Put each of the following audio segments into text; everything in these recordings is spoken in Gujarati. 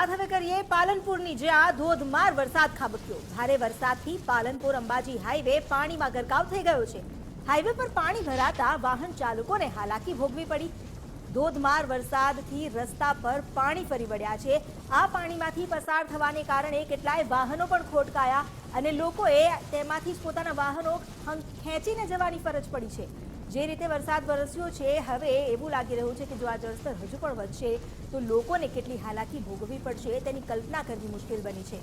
વાત હવે કરીએ પાલનપુરની, જ્યાં ધોધમાર વરસાદ ખાબક્યો. ભારે વરસાદથી પાલનપુર અંબાજી હાઈવે પાણીમાં ગરકાવ થઈ ગયો છે. હાઈવે પર પાણી ભરાતા વાહન ચાલકોને હાલાકી ભોગવી પડી. ધોધમાર વરસાદથી રસ્તા પર પાણી ફરી વળ્યા છે. આ પાણીમાંથી પસાર થવાને કારણે કેટલાય વાહનો પણ ખોટકાયા અને લોકોએ તેમાંથી પોતાના વાહનો ખેંચીને જવાની ફરજ પડી છે. જે રીતે વરસાદ વરસ્યો છે, હવે એવું લાગી રહ્યું છે કે જો આ જળસ્તર હજુ પણ વધશે, તો લોકોને કેટલી હાલાકી ભોગવવી પડશે, તેની કલ્પના કરવી મુશ્કેલ બની છે.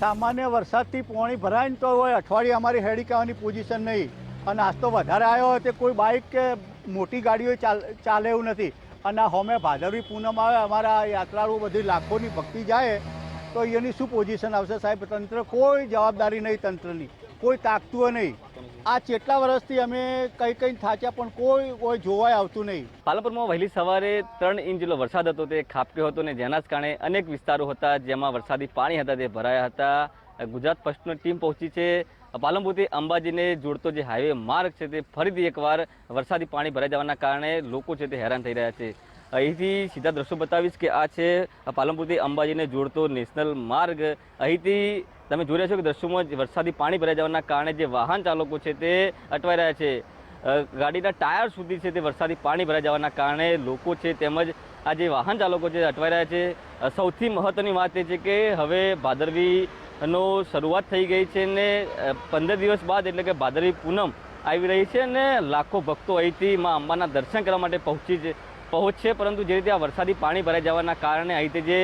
સામાન્ય વરસાદથી પોણી ભરાય તો હોય, અઠવાડિયે અમારી હેડી પોઝિશન નહીં. અને આજ તો વધારે આવ્યો હોય તે કોઈ બાઇક કે મોટી ગાડીઓ ચાલે એવું નથી. અને હોમે ભાદરવી પૂનમ આવે, અમારા યાત્રાળુ બધી લાખોની ભક્તિ જાય તો એની શું પોઝિશન આવશે સાહેબ? તંત્ર કોઈ જવાબદારી નહીં તંત્રની. કોઈ તાકતું નહીં. આ કેટલા વર્ષથી અમે કંઈ કંઈ થાચ્યા, પણ કોઈ કોઈ જોવાય આવતું નહીં. પાલનપુરમાં વહેલી સવારે ત્રણ ઇંચ જેટલો વરસાદ હતો, તે ખાબક્યો હતો ને જેના જ કારણે અનેક વિસ્તારો હતા જેમાં વરસાદી પાણી હતા, તે ભરાયા હતા. ગુજરાત ફર્સ્ટની ટીમ પહોંચી છે. પાલનપુરથી અંબાજીને જોડતો જે હાઈવે માર્ગ છે, તે ફરીથી એકવાર વરસાદી પાણી ભરાઈ જવાના કારણે લોકો છે તે હેરાન થઈ રહ્યા છે. અહીંથી સીધા દ્રશ્યો બતાવીશ કે આ છે પાલનપુરથી અંબાજીને જોડતો નેશનલ માર્ગ. અહીંથી તમે જોઈ રહ્યા છો કે દ્રશ્યોમાં વરસાદી પાણી ભરાઈ જવાના કારણે જે વાહન ચાલકો છે તે અટવાઈ રહ્યા છે. ગાડીના ટાયર સુધી છે તે વરસાદી પાણી ભરાઈ જવાના કારણે લોકો છે તેમજ આ જે વાહન ચાલકો છે અટવાઈ રહ્યા છે. સૌથી મહત્ત્વની વાત એ છે કે હવે ભાદરવીનો શરૂઆત થઈ ગઈ છે ને પંદર દિવસ બાદ એટલે કે ભાદરવી પૂનમ આવી રહી છે અને લાખો ભક્તો અહીંથી મા અંબાના દર્શન કરવા માટે પહોંચી છે. પહોંચશે પરંતુ જે રીતે આ વરસાદી પાણી ભરાઈ જવાના કારણે અહીંથી જે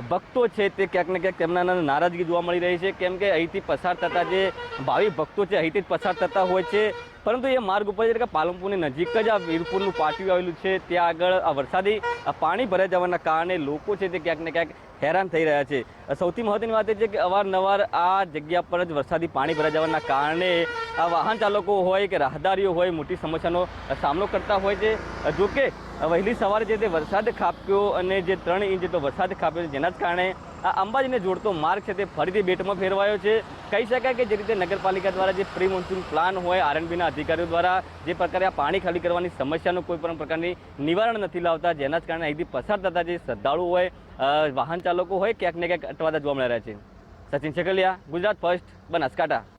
ભક્તો છે તે ક્યાંક ને ક્યાંક તેમના નારાજગી જોવા મળી રહી છે. કેમ કે અહીંથી પસાર થતા જે ભાવિ ભક્તો છે, અહીંથી જ પસાર થતા હોય છે. પરંતુ એ માર્ગ ઉપર એટલે કે પાલનપુરની નજીક જ આ વીરપુરનું પાટિયું આવેલું છે. ત્યાં આગળ આ વરસાદી પાણી ભરાઈ જવાના કારણે લોકો છે તે ક્યાંક ને ક્યાંક હેરાન થઈ રહ્યા છે. સૌથી મહત્વની વાત એ છે કે અવારનવાર આ જગ્યા પર જ વરસાદી પાણી ભરાઈ જવાના કારણે આ વાહન ચાલકો હોય કે રાહદારીઓ હોય મોટી સમસ્યાનો સામનો કરતા હોય છે. જોકે વહેલી સવારે જે તે વરસાદ ખાબક્યો અને જે ત્રણ ઇંચ જેટલો વરસાદ ખાબક્યો છે જેના કારણે આ અંબાજીને જોડતો માર્ગ છે તે ફરીથી બેટમાં ફેરવાયો છે. કહી શકાય કે જે રીતે નગરપાલિકા દ્વારા જે પ્રી મોન્સૂન પ્લાન હોય, આરએનબીના અધિકારીઓ દ્વારા જે પ્રકારે આ પાણી ખાલી કરવાની સમસ્યાનું કોઈ પણ પ્રકારની નિવારણ નથી લાવતા, જેના જ કારણે અહીંથી પસાર થતા જે શ્રદ્ધાળુ હોય વાહન ચાલકો હોય, ક્યાંક ને ક્યાંક અટવાતા જોવા મળી રહ્યા છે. સચિન છેકલિયા ગુજરાત ફર્સ્ટ, બનાસકાંઠા.